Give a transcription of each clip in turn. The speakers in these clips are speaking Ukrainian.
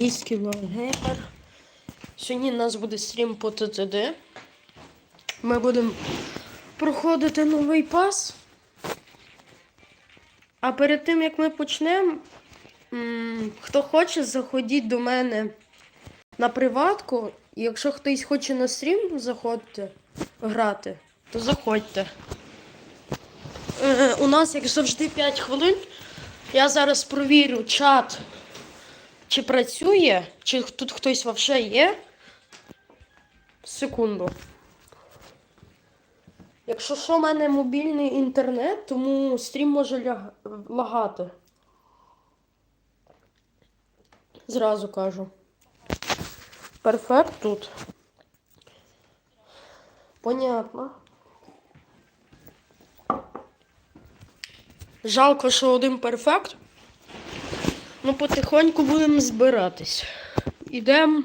Ійський Warhammer. Сьогодні у нас буде стрім по ТТД. Ми будемо проходити новий пас. А перед тим як ми почнемо, хто хоче, заходіть до мене на приватку. І якщо хтось хоче на стрім заходити грати, то заходьте. Е, у нас, як завжди, 5 хвилин. Я зараз провірю чат, чи працює, чи тут хтось взагалі є. Секунду. Якщо що, в мене мобільний інтернет, тому стрім може ляг... лагати. Зразу кажу. Перфект тут. Понятно. Жалко, що один перфект. Ну, потихоньку будемо збиратись. Ідемо.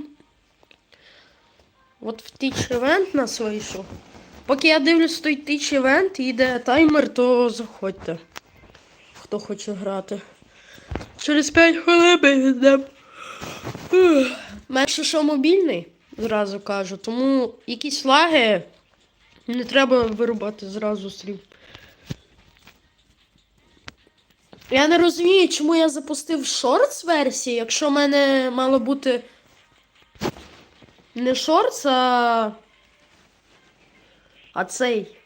От в тич івент нас вийшов. Поки я дивлюсь той тич івент і йде таймер, то заходьте. Хто хоче грати. Через 5 хвилин ми йдемо. Менше що мобільний, зразу кажу, тому якісь лаги не треба вирубати зразу стрім. Я не розумію, чому я запустив шортс версії, якщо в мене мало бути не шортс, а. А цей.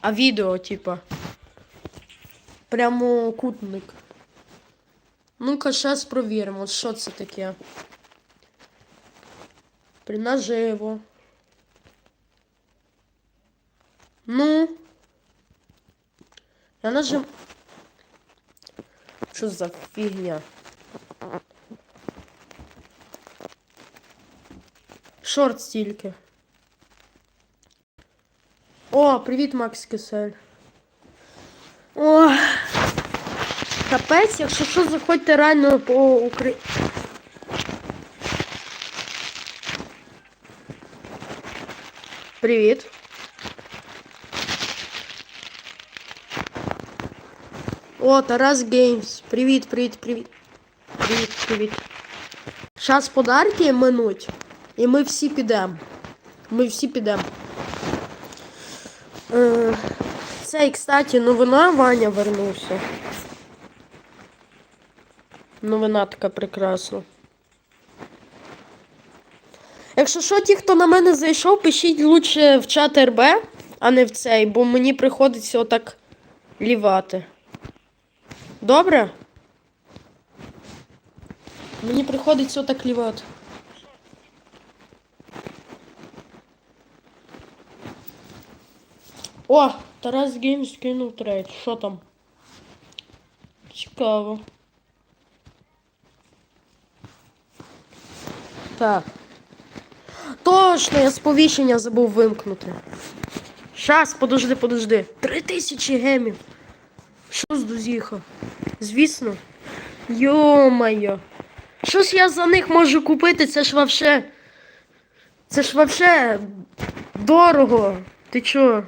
А відео, типа. Прямокутник. Ну-ка, зараз провіримо, що це таке. При наживо. Ну. Я нажим. Що за фігня? Шорт стільки. О, привіт, Макс Кисель. О, капець, якщо що, заходьте реально по Украї... Привіт. О, Тарас Геймс. Привіт, привіт, привіт. Привіт, привіт. Зараз подарки минуть. І ми всі підемо. Ми всі підемо. Е, Це, кстати, новина Ваня вернувся. Новина така прекрасна. Якщо що, ті, хто на мене зайшов, пишіть лучше в чат РБ, а не в цей, бо мені приходиться отак лівати. Добре? Мені приходиться отак лівати. О, Тарас Геймс кинув трейд. Що там? Цікаво. Так. Точно, я сповіщення забув вимкнути. Щас, подожди, подожди. Три тисячі гемів. Що з дузіха? Звісно. Йо-моє. Щось я за них можу купити, це ж вообще. Це ж вообще дорого. Ти чо?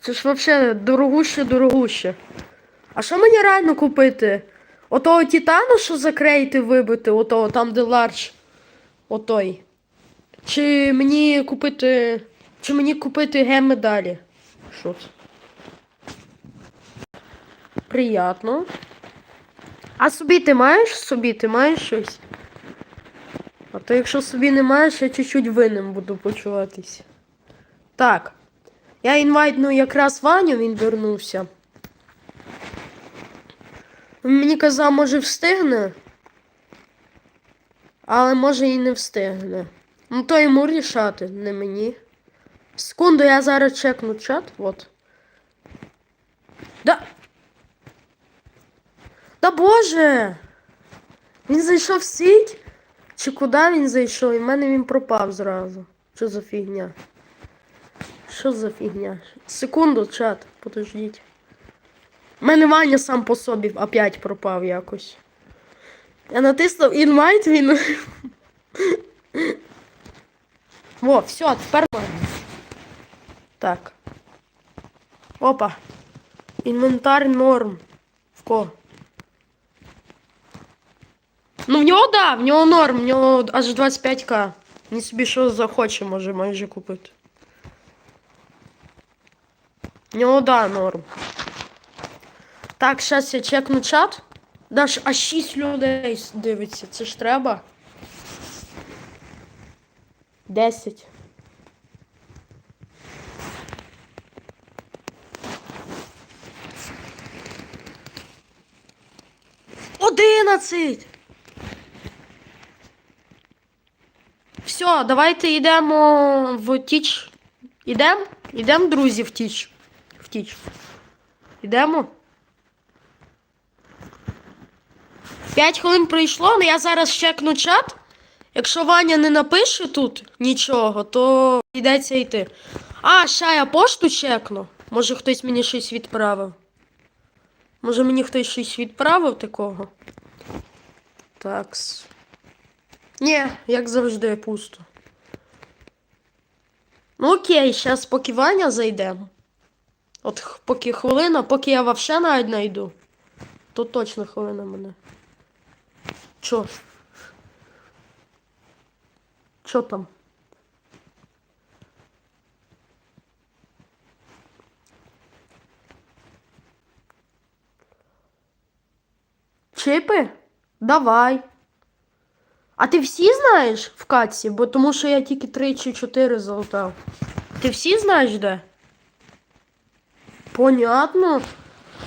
Це ж вообще дорогуще, дорогуще. А що мені реально купити? Отого титану, що закрейти вибити, отого там, де ларч. Отой. Чи мені купити. Чи мені купити геми далі? Що це? Приятно. А собі ти маєш? Собі ти маєш щось? А то якщо собі не маєш, я чуть-чуть винним буду почуватись. Так. Я інвайтну якраз Ваню, він вернувся. Він Мені казав, може встигне. Але може і не встигне. Ну то йому рішати, не мені. Секунду, я зараз чекну чат. Вот. Да. Да боже! Він зайшов в сіть? Чи куди він зайшов? І в мене він пропав зразу. Що за фігня? Що за фігня? Секунду, чат, подождіть. У мене Ваня сам по собі опять пропав якось. Я натиснув інвайт, він. Во, все, тепер. Так. Опа. Інвентар норм. В кого? Ну, в нього да, в нього норм, в нього аж 25к. Він собі що захоче, може майже купити. В нього да, норм. Так, зараз я чекну чат. Даш, аж 6 людей дивиться. Це ж треба. 10. Одинадцять. Все, давайте йдемо в тіч. Ідемо? Ідемо, друзі, в тіч. В тіч. Ідемо. П'ять хвилин пройшло, але я зараз чекну чат. Якщо Ваня не напише тут нічого, то йдеться йти. А, ще я пошту чекну. Може хтось мені щось відправив. Може мені хтось щось відправив такого? Такс. Ні, як завжди, пусто. Ну окей, зараз поки Ваня зайде. От поки хвилина, поки я вообще навіть найду. То точно хвилина мене. Чо? Чо там? Чипи? Давай. А ти всі знаєш в катці? Бо тому що я тільки 3 чи 4 залутав. Ти всі знаєш де? Понятно.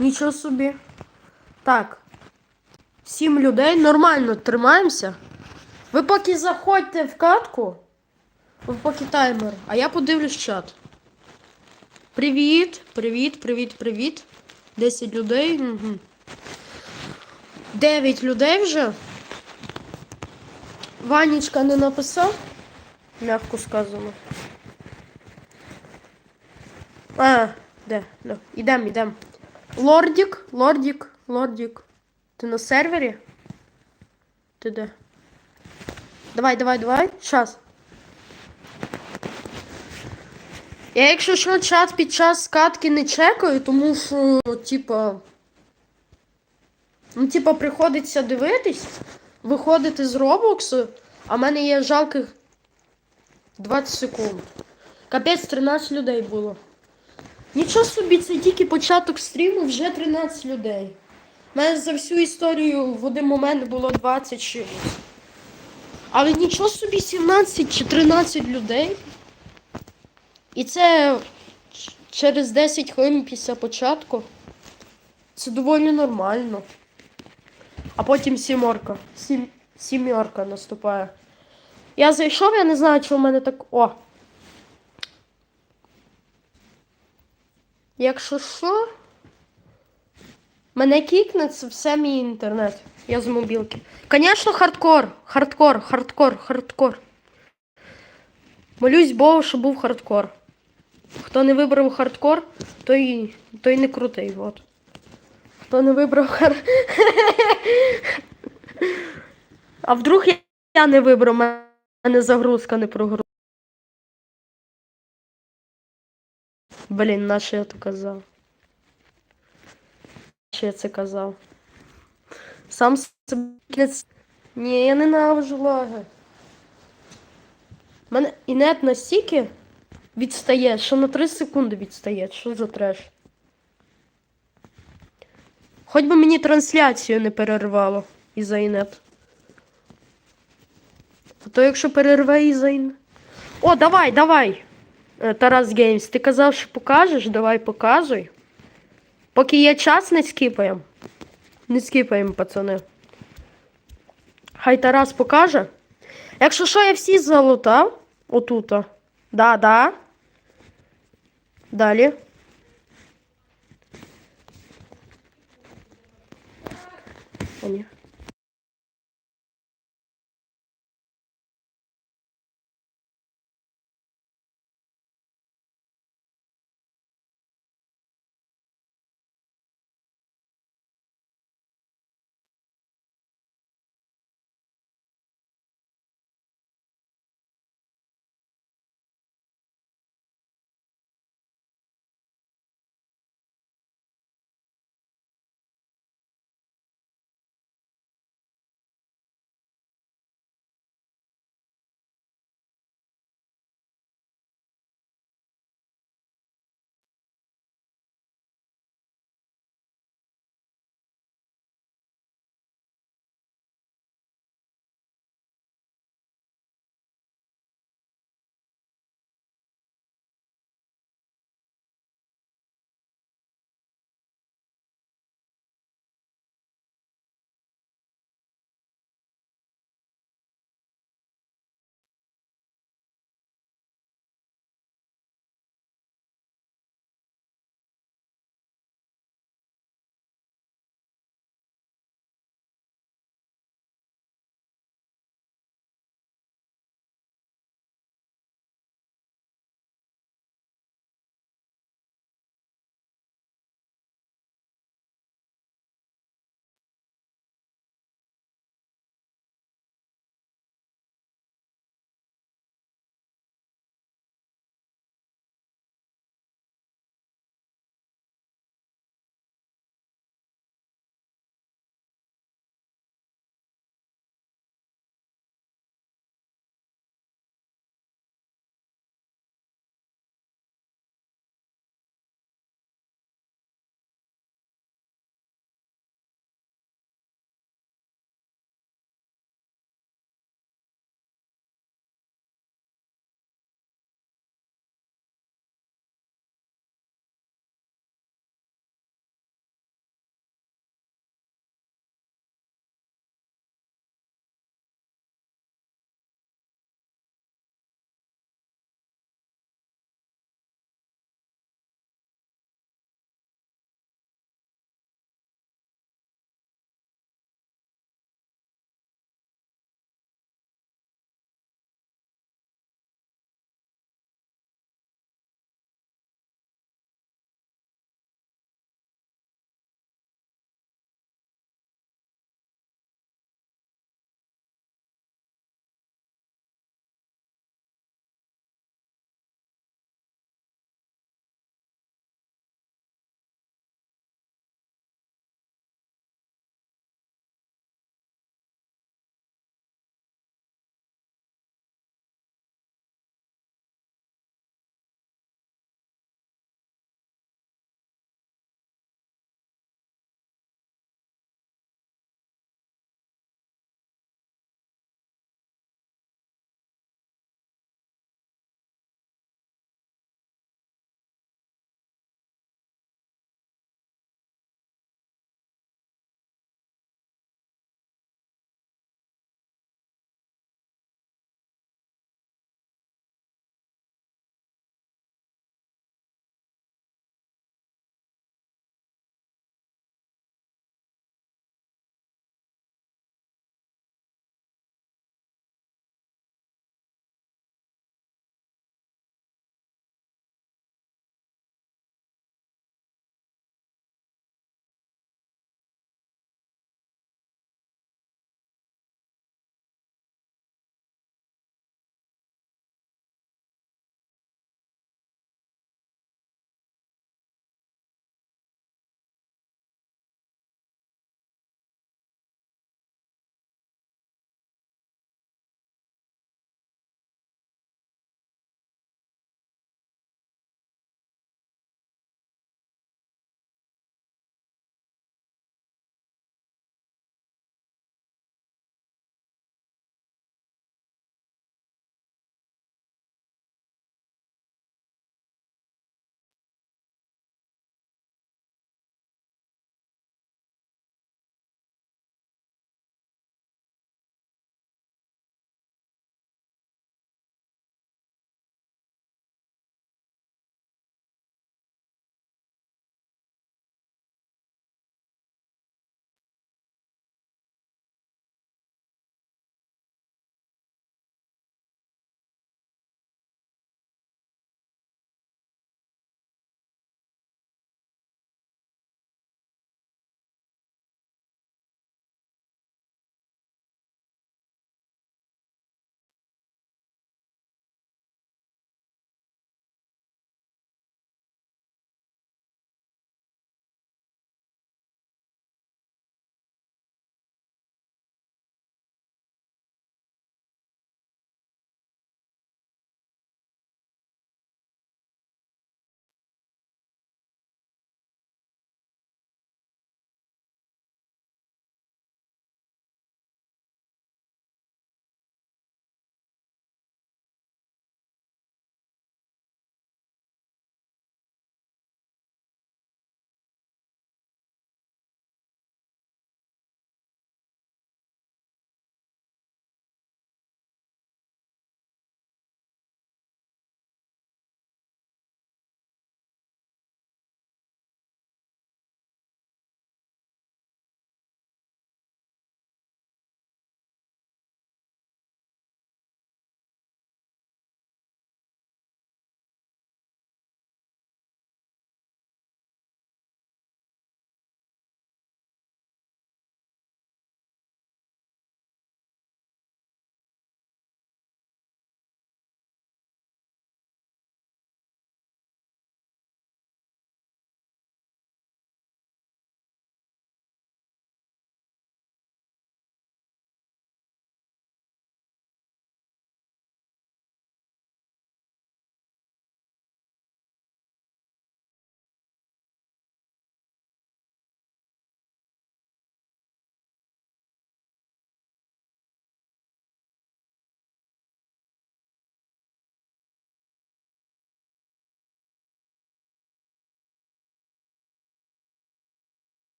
Нічого собі. Так. Сім людей. Нормально тримаємося. Ви поки заходьте в катку. Ви поки таймер. А я подивлюсь чат. Привіт, привіт, привіт, привіт. 10 людей. Угу. 9 людей вже. Ванечка не написав. Мягко сказано. А, де? Ну, ідем, ідем. Лордік, лордік, лордік. Ти на сервері? Ти де? Давай, давай, давай. Щас. Я, якщо що, чат під час скатки не чекаю, тому що, типа. Ну, типа, приходиться дивитись, виходити з Роблоксу, а в мене є жалких 20 секунд. Капець 13 людей було. Нічого собі, це тільки початок стріму, вже 13 людей. У мене за всю історію в один момент було 20 чимось. Але нічого собі 17 чи 13 людей. І це через 10 хвилин після початку. Це доволі нормально. А потім сіморка. Сім... Сімерка наступає. Я зайшов, я не знаю, чи в мене так. О! Якщо що, мене кікне, це все мій інтернет. Я з мобілки. Звісно, хардкор. Хардкор, хардкор, хардкор. Молюсь Богу, що був хардкор. Хто не вибрав хардкор, той, той не крутий. От. Хто не вибрав хар... А вдруг я, не вибрав, у мене загрузка не прогрузка. Блін, на що я то казав? Що я це казав? Сам себе... Ні, я ненавижу лаги. Мене інет настільки відстає, що на 3 секунди відстає. Що за треш? Хоч би мені трансляцію не перервало інет. А то якщо перерве інет. О, давай, давай! Е, Тарас Геймс, ти казав, що покажеш, давай показуй. Поки є час, не скіпаємо. Не скіпаємо, пацани. Хай Тарас покаже. Якщо що, я всі залутав. Отута. Да, да. Далі. О, ні.